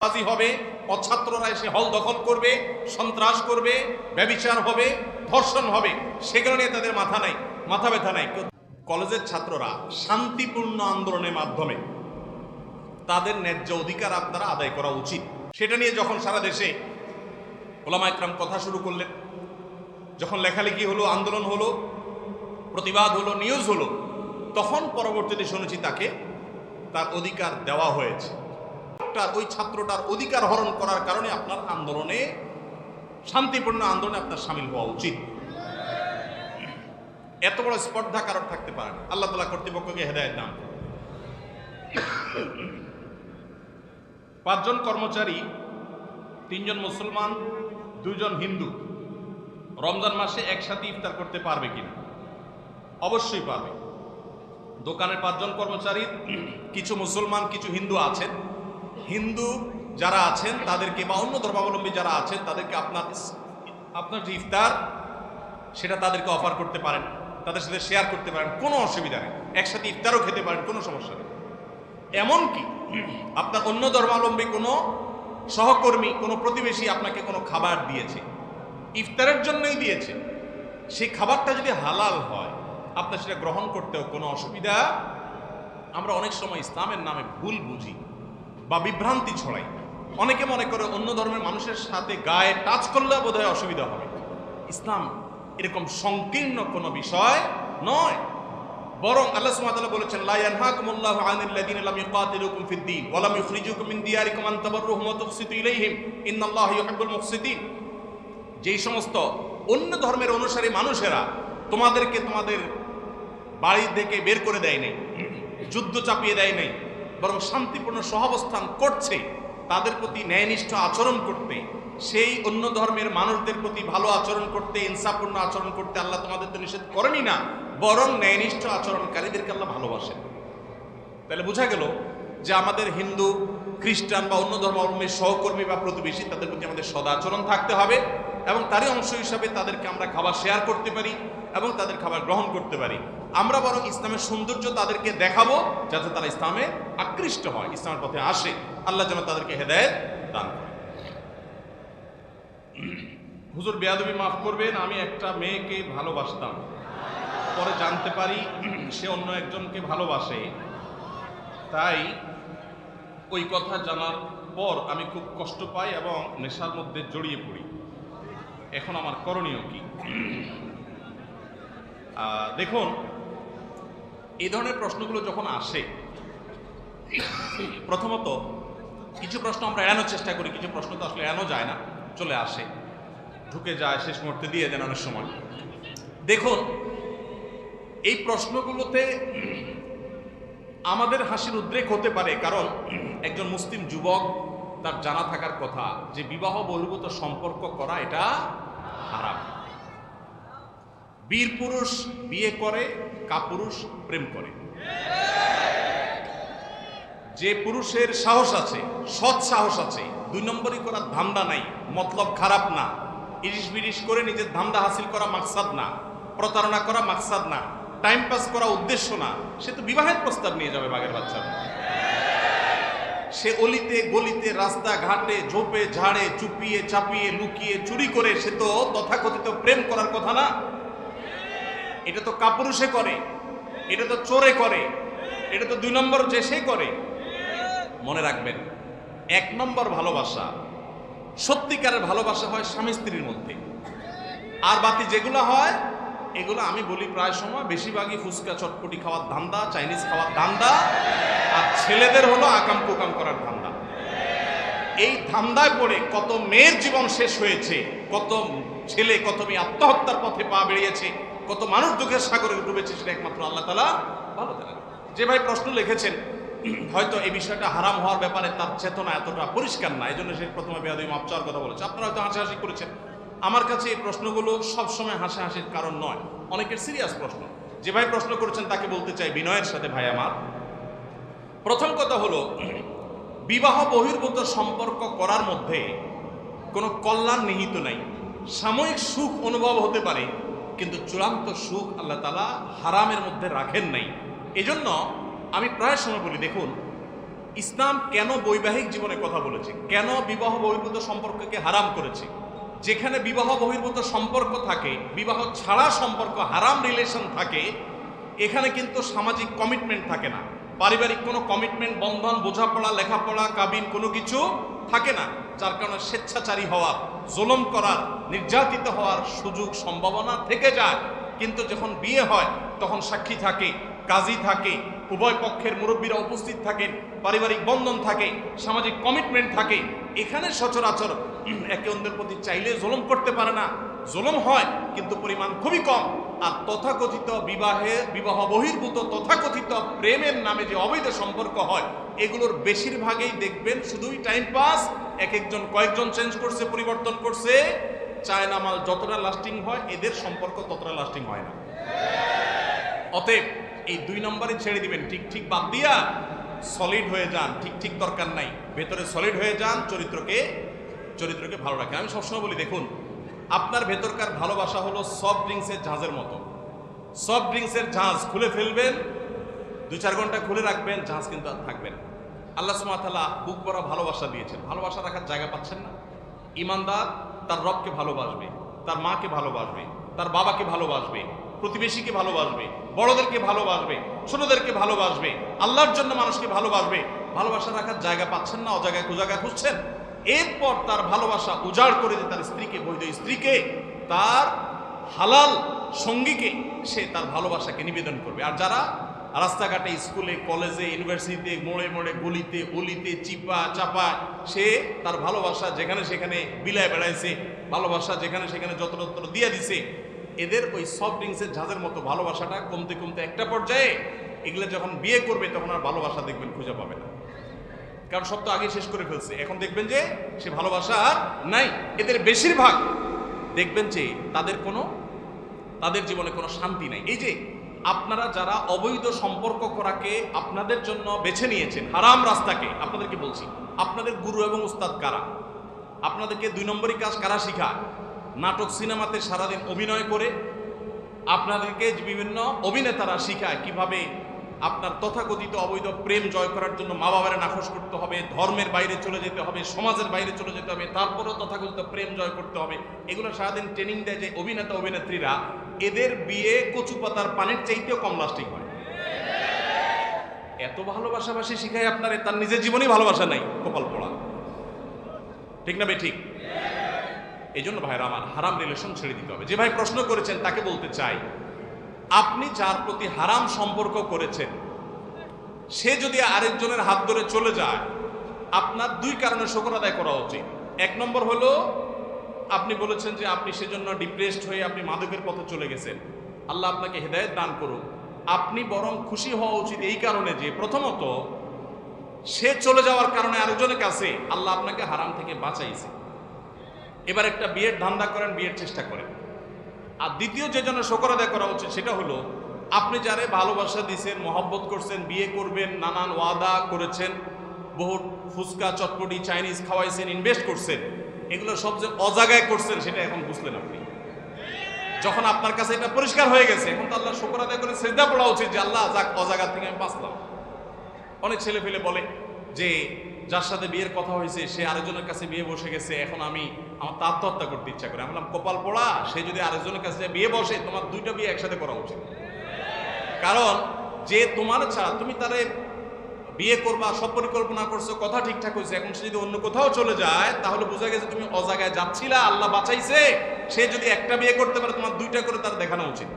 বাজি হবে অছাত্ররা এসে হল দখল করবে, সন্ত্রাস করবে, ব্যবিচার হবে, ধর্ষণ হবে। সেগুলো নিয়ে তাদের মাথা নাই, মাথা ব্যথা নাই। কলেজের ছাত্ররা শান্তিপূর্ণ আন্দোলনের মাধ্যমে তাদের ন্যায্য অধিকার আপনারা আদায় করা উচিত। সেটা নিয়ে যখন সারা দেশে ওলামা একরাম কথা শুরু করলেন, যখন লেখালেখি হলো, আন্দোলন হলো, প্রতিবাদ হলো নিউজ হলো, তখন পরবর্তীতে শুনেছি তাকে তার অধিকার দেওয়া হয়েছে। তার ওই ছাত্রটার অধিকার হরণ করার কারণে আপনার আন্দোলনে, শান্তিপূর্ণ আন্দোলনে আপনার সামিল হওয়া উচিত। এত বড় স্পর্ধা কারোর থাকতে পারে না। আল্লাহ তালা কর্তৃপক্ষকে হেদায়ত দান পাঁচজন কর্মচারী, তিনজন মুসলমান, দুজন হিন্দু, রমজান মাসে একসাথে ইফতার করতে পারবে কিনা? অবশ্যই পারবে। দোকানের পাঁচজন কর্মচারী, কিছু মুসলমান, কিছু হিন্দু আছেন। হিন্দু যারা আছেন, তাদেরকে বা অন্য ধর্মাবলম্বী যারা আছেন, তাদেরকে আপনার আপনার যে ইফতার, সেটা তাদেরকে অফার করতে পারেন, তাদের সাথে শেয়ার করতে পারেন, কোনো অসুবিধা নেই। একসাথে ইফতারও খেতে পারেন, কোনো সমস্যা নেই। এমনকি আপনার অন্য ধর্মাবলম্বী কোনো সহকর্মী, কোনো প্রতিবেশী আপনাকে কোনো খাবার দিয়েছে, ইফতারের জন্যই দিয়েছে, সেই খাবারটা যদি হালাল হয়, আপনার সেটা গ্রহণ করতেও কোনো অসুবিধা, আমরা অনেক সময় ইসলামের নামে ভুল বুঝি। বা বিভ্রান্তি ছড়াই অনেকে মনে করে অন্য ধর্মের মানুষের সাথে গায়ে টাচ করলে বোধহয় অসুবিধা হবে। ইসলাম এরকম সংকীর্ণ কোনো বিষয় নয়। বরং আল্লাহ বলেছেন, লা যেই সমস্ত অন্য ধর্মের অনুসারী মানুষেরা তোমাদেরকে তোমাদের বাড়ি থেকে বের করে দেয় নাই, যুদ্ধ চাপিয়ে দেয় নাই বরং শান্তিপূর্ণ সহাবস্থান করছে, তাদের প্রতি ন্যায়নিষ্ঠ আচরণ করতে, সেই অন্য ধর্মের মানুষদের প্রতি ভালো আচরণ করতে, ইনসাফপূর্ণ আচরণ করতে আল্লাহ তোমাদের তো নিষেধ করেনি না, বরং ন্যায়নিষ্ঠ আচরণকারীদেরকে আল্লাহ ভালোবাসেন। তাহলে বোঝা গেল যে আমাদের হিন্দু, খ্রিস্টান বা অন্য ধর্মাবলম্বীর সহকর্মী বা প্রতিবেশী তাদের প্রতি আমাদের সদাচরণ থাকতে হবে এবং তারই অংশ হিসাবে তাদেরকে আমরা খাবার শেয়ার করতে পারি এবং তাদের খাবার গ্রহণ করতে পারি। আমরা বরং ইসলামের সৌন্দর্য তাদেরকে দেখাবো যাতে তারা ইসলামে আকৃষ্ট হয়, ইসলামের পথে আসে। আল্লাহ যেন তাদেরকে হেদায়েত দান করে হুজুর বেয়াদবি মাফ করবেন, আমি একটা মেয়েকে ভালোবাসতাম। পরে জানতে পারি সে অন্য একজনকে ভালোবাসে। তাই ওই কথা জানার পর আমি খুব কষ্ট পাই এবং নেশার মধ্যে জড়িয়ে পড়ি। এখন আমার করণীয় কি? দেখুন এই ধরনের প্রশ্নগুলো যখন আসে, প্রথমত কিছু প্রশ্ন আমরা এড়ানোর চেষ্টা করি, কিছু প্রশ্ন তো আসলে এড়ানো যায় না, চলে আসে, ঢুকে যায় শেষ মুহূর্তে দিয়ে দেন অনেক সময়। দেখুন, এই প্রশ্নগুলোতে আমাদের হাসির উদ্রেক হতে পারে কারণ একজন মুসলিম যুবক, তার জানা থাকার কথা, যে বিবাহ বহির্ভূত সম্পর্ক করা এটা হারাম। বীর পুরুষ বিয়ে করে কাপুরুষ প্রেম করে। যে পুরুষের সাহস আছে, সৎ সাহস আছে, দুই নম্বরই করার ধান্দা নাই, মতলব খারাপ না ইরিশ বিরিশ করে নিজের ধান্দা হাসিল করা মাকসাদ না, প্রতারণা করা মাকসাদ না টাইম পাস করা উদ্দেশ্য না, সে তো বিবাহের প্রস্তাব নিয়ে যাবে বাগের বাচ্চা সে অলিতে গলিতে রাস্তা ঘাটে ঝোপে, ঝাড়ে, চুপিয়ে, চাপিয়ে, লুকিয়ে, চুরি করে, সে তো তথাকথিত প্রেম করার কথা না এটা তো কাপুরুষে করে, এটা তো চোরে করে, এটা তো দুই নম্বর যে সে করে। মনে রাখবেন, এক নম্বর ভালোবাসা, সত্যিকারের ভালোবাসা হয় স্বামী স্ত্রীর মধ্যে। আর বাকি যেগুলো হয়, এগুলো আমি বলি প্রায় সময়, বেশিরভাগই ফুচকা, চটপটি খাওয়ার ধান্দা, চাইনিজ খাওয়ার ধান্দা, আর ছেলেদের হলো আকাম কুকাম করার ধান্দা। এই ধান্দায় পড়ে কত মেয়ের জীবন শেষ হয়েছে, কত ছেলে, কত মেয়ে আত্মহত্যার পথে পা বেরিয়েছে কত মানুষ দুঃখের সাগরে ডুবেছে সেটা একমাত্র আল্লাহ তালা ভালো জানেন। যে ভাই প্রশ্ন লিখেছেন, হয়তো এই বিষয়টা হারাম হওয়ার ব্যাপারে তার চেতনা এতটা পরিষ্কার না এই জন্য সে প্রথমে বেয়াদি মাপ চাওয়ার কথা বলেছে। আপনারা হয়তো হাসাহাসি করেছেন। আমার কাছে এই প্রশ্নগুলো সবসময় হাসাহাসির কারণ নয়, অনেকের সিরিয়াস প্রশ্ন। যে ভাই প্রশ্ন করেছেন, তাকে বলতে চাই বিনয়ের সাথে, ভাই আমার। প্রথম কথা হলো, বিবাহ বহির্ভূত সম্পর্ক করার মধ্যে কোনো কল্যাণ নিহিত নাই। সাময়িক সুখ অনুভব হতে পারে কিন্তু চূড়ান্ত সুখ আল্লাহ তালা হারামের মধ্যে রাখেন নাই। এজন্য আমি প্রায় সময় বলি, দেখুন, ইসলাম কেন বৈবাহিক জীবনে কথা বলেছে? কেন বিবাহ বহির্ভূত সম্পর্ককে হারাম করেছে? যেখানে বিবাহ বহির্ভূত সম্পর্ক থাকে, বিবাহ ছাড়া সম্পর্ক, হারাম রিলেশন থাকে, এখানে কিন্তু সামাজিক কমিটমেন্ট থাকে না। পারিবারিক কোনো কমিটমেন্ট, বন্ধন, বোঝাপড়া, লেখাপড়া, কাবিন কোনো কিছু থাকে না। যার কারণে স্বেচ্ছাচারী হওয়ার জুলম করার নির্যাতিত হওয়ার সুযোগ সম্ভাবনা থেকে যায়। কিন্তু যখন বিয়ে হয়, তখন সাক্ষী থাকে, কাজী থাকে, উভয় পক্ষের মুরব্বীরা উপস্থিত থাকেন পারিবারিক বন্ধন থাকে, সামাজিক কমিটমেন্ট থাকে। এখানে সচরাচর একে অন্যের প্রতি চাইলে জুলম করতে পারে না। জুলম হয়, কিন্তু পরিমাণ খুবই কম। আর তথাকথিত বিবাহে, বিবাহ বহির্ভূত তথাকথিত প্রেমের নামে যে অবৈধ সম্পর্ক হয়, এগুলোর বেশিরভাগেই দেখবেন শুধুই টাইম পাস এক একজন কয়েকজন চেঞ্জ করছে, পরিবর্তন করছে, চায়না মাল যতটা লাস্টিং হয়, এদের সম্পর্ক ততটা লাস্টিং হয় না। অতএব এই দুই নম্বরে ছেড়ে দিবেন, ঠিক ঠিক বাদ দিয়া সলিড হয়ে যান, ঠিক ঠিক দরকার নাই। ভেতরে সলিড হয়ে যান, চরিত্রকে চরিত্রকে ভালো রাখে আমি সবসময় বলি, দেখুন, আপনার ভেতরকার ভালোবাসা হলো সফট ড্রিঙ্কসের জাহাজের মতো। সফট ড্রিঙ্কসের জাহাজ খুলে ফেলবেন দু চার ঘণ্টা খুলে রাখবেন, জাহাজ কিন্তু আর থাকবে না। আল্লাহ সুমাতালা বুক ভরা ভালোবাসা দিয়েছেন। ভালোবাসা রাখার জায়গা পাচ্ছেন না। ইমানদার তার রবকে ভালোবাসবে, তার মাকে ভালোবাসবে, তার বাবাকে ভালোবাসবে, প্রতিবেশীকে ভালোবাসবে, বড়দেরকে ভালোবাসবে, ছোটদেরকে ভালোবাসবে, আল্লাহর জন্য মানুষকে ভালোবাসবে। ভালোবাসা রাখার জায়গা পাচ্ছেন না, অজায়গায় কুজায়গায় খুঁজছেন? এরপর তার ভালোবাসা উজাড় করে দিয়ে তার স্ত্রীকে, বৈধ স্ত্রীকে, তার হালাল সঙ্গীকে সে তার ভালোবাসাকে নিবেদন করবে। আর যারা রাস্তাঘাটে, স্কুলে, কলেজে, ইউনিভার্সিটিতে, মোড়ে মোড়ে, গলিতে, অলিতে, চিপা, চাপা, সে তার ভালোবাসা যেখানে সেখানে বিলায় বেড়াইছে, ভালোবাসা যেখানে সেখানে যত যত্র দিয়ে দিছে। এদের ওই সফট ড্রিঙ্কসের ঝাঁজের মতো ভালোবাসাটা কমতে কমতে একটা পর্যায়ে এগুলো যখন বিয়ে করবে তখন আর ভালোবাসা দেখবেন খুঁজে পাবে না। কারণ সব তো আগে শেষ করে ফেলছে। এখন দেখবেন যে সে ভালোবাসা আর নাই। এদের বেশিরভাগ দেখবেন যে তাদের কোনো, তাদের জীবনে কোনো শান্তি নাই। এই যে আপনারা যারা অবৈধ সম্পর্ক করাকে আপনাদের জন্য বেছে নিয়েছেন, হারাম রাস্তাকে, আপনাদেরকে বলছি, আপনাদের গুরু এবং উস্তাদ কারা? আপনাদেরকে দুই নম্বরই কাজ কারা শিখায়? নাটক সিনেমাতে সারাদিন অভিনয় করে আপনাদেরকে বিভিন্ন অভিনেতারা শিখায় কীভাবে আপনার তথাকথিত অবৈধ প্রেম জয় করার জন্য মা বাবারে নাকশ করতে হবে, ধর্মের বাইরে চলে যেতে হবে, সমাজের বাইরে চলে যেতে হবে, তারপরেও তথাকথিত প্রেম জয় করতে হবে। এগুলো সারাদিন ট্রেনিং দেয় যে অভিনেতা, অভিনেত্রীরা এদের বিয়ে কচু পাতার পানির চাইতেও কম লাস্টিং হয়। এত ভালোবাসাবাসি শিখায় আপনার তার নিজের জীবনেই ভালোবাসা নাই, কপাল পড়া। ঠিক না বে, ঠিক? এই জন্য ভাইরা আমার হারাম রিলেশন ছেড়ে দিতে হবে। যে ভাই প্রশ্ন করেছেন, তাকে বলতে চাই, আপনি যার প্রতি হারাম সম্পর্ক করেছেন, সে যদি আরেকজনের হাত ধরে চলে যায়, আপনার দুই কারণে শকর আদায় করা উচিত। এক নম্বর হলো আপনি বলেছেন যে আপনি সেজন্য ডিপ্রেসড হয়ে আপনি মাদকের পথে চলে গেছেন। আল্লাহ আপনাকে হেদায়েত দান করুন আপনি বরং খুশি হওয়া উচিত এই কারণে যে প্রথমত, সে চলে যাওয়ার কারণে আরেকজনের কাছে আল্লাহ আপনাকে হারাম থেকে বাঁচাইছে। এবার একটা বিয়ের ধান্দা করেন, বিয়ের চেষ্টা করেন। আর দ্বিতীয় যে জন্য শকর আদায় করা উচিত সেটা হলো, আপনি যারে ভালোবাসা দিয়েছেন মহব্বত করছেন, বিয়ে করবেন, নানান ওয়াদা করেছেন বহু ফুচকা, চটপটি, চাইনিজ খাওয়াইছেন ইনভেস্ট করছেন এগুলো সব যে অজাগায় করছেন সেটা এখন বুঝলেন আপনি। যখন আপনার কাছে এটা পরিষ্কার হয়ে গেছে, এখন তো আল্লাহ শকর আদায় করে শ্রদ্ধা পড়া উচিত যে আল্লাহ যাক অজাগা থেকে আমি বাঁচলাম। অনেক ছেলে ফেলে বলে যে, যার সাথে বিয়ের কথা হয়েছে, সে আরেকজনের কাছে বিয়ে বসে গেছে, এখন আমি আমার তো আত্মহত্যা করতে ইচ্ছা করে। আমি কপাল পড়া, সে যদি আরেকজনের কাছে বিয়ে বসে, তোমার দুইটা বিয়ে একসাথে করা উচিত। কারণ যে তোমার ছাড়া, তুমি তারে বিয়ে করবা সব পরিকল্পনা করছ, কথা ঠিকঠাক হয়েছে, এখন সে যদি অন্য কোথাও চলে যায়, তাহলে বোঝা গেছে তুমি অজাগায় যাচ্ছিলা, আল্লাহ বাঁচাইছে। সে যদি একটা বিয়ে করতে পারে, তোমার দুইটা করে তার দেখানো উচিত।